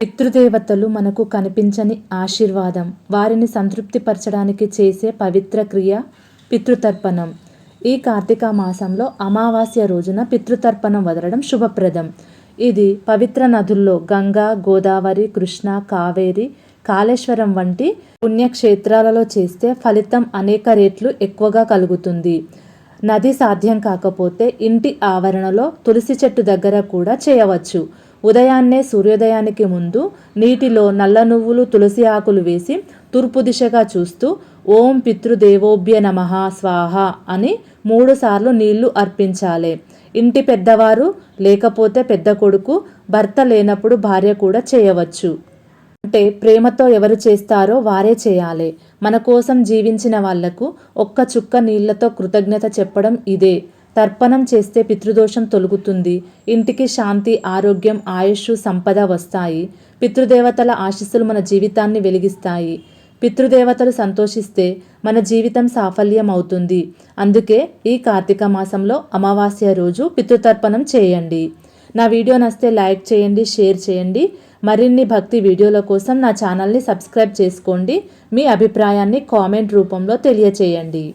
పితృదేవతలు మనకు కనిపించని ఆశీర్వాదం. వారిని సంతృప్తిపరచడానికి చేసే పవిత్ర క్రియ పితృతర్పణం. ఈ కార్తీక మాసంలో అమావాస్య రోజున పితృతర్పణం వదలడం శుభప్రదం. ఇది పవిత్ర నదుల్లో గంగా గోదావరి కృష్ణ కావేరి కాళేశ్వరం వంటి పుణ్యక్షేత్రాలలో చేస్తే ఫలితం అనేక రేట్లు ఎక్కువగా కలుగుతుంది. నది సాధ్యం కాకపోతే ఇంటి ఆవరణలో తులసి చెట్టు దగ్గర కూడా చేయవచ్చు. ఉదయాన్నే సూర్యోదయానికి ముందు నీటిలో నల్ల నువ్వులు తులసి ఆకులు వేసి తూర్పు దిశగా చూస్తూ ఓం పితృదేవోభ్య నమ స్వాహ అని మూడుసార్లు నీళ్ళు అర్పించాలి. ఇంటి పెద్దవారు లేకపోతే పెద్ద కొడుకు భర్త లేనప్పుడు భార్య కూడా చేయవచ్చు. అంటే ప్రేమతో ఎవరు చేస్తారో వారే చేయాలి. మన కోసం జీవించిన వాళ్ళకు ఒక్క చుక్క నీళ్ళతో కృతజ్ఞత చెప్పడం ఇదే. తర్పణం చేస్తే పితృదోషం తొలుగుతుంది. ఇంటికి శాంతి ఆరోగ్యం ఆయుష్ సంపద వస్తాయి. పితృదేవతల ఆశీస్సులు మన జీవితాన్ని వెలిగిస్తాయి. పితృదేవతలు సంతోషిస్తే మన జీవితం సాఫల్యం అవుతుంది అందుకే ఈ కార్తీక మాసంలో అమావాస్య రోజు పితృతర్పణం చేయండి. నా వీడియో నస్తే లైక్ చేయండి షేర్ చేయండి. మరిన్ని భక్తి వీడియోల కోసం నా ఛానల్ని సబ్స్క్రైబ్ చేసుకోండి. మీ అభిప్రాయాన్ని కామెంట్ రూపంలో తెలియచేయండి.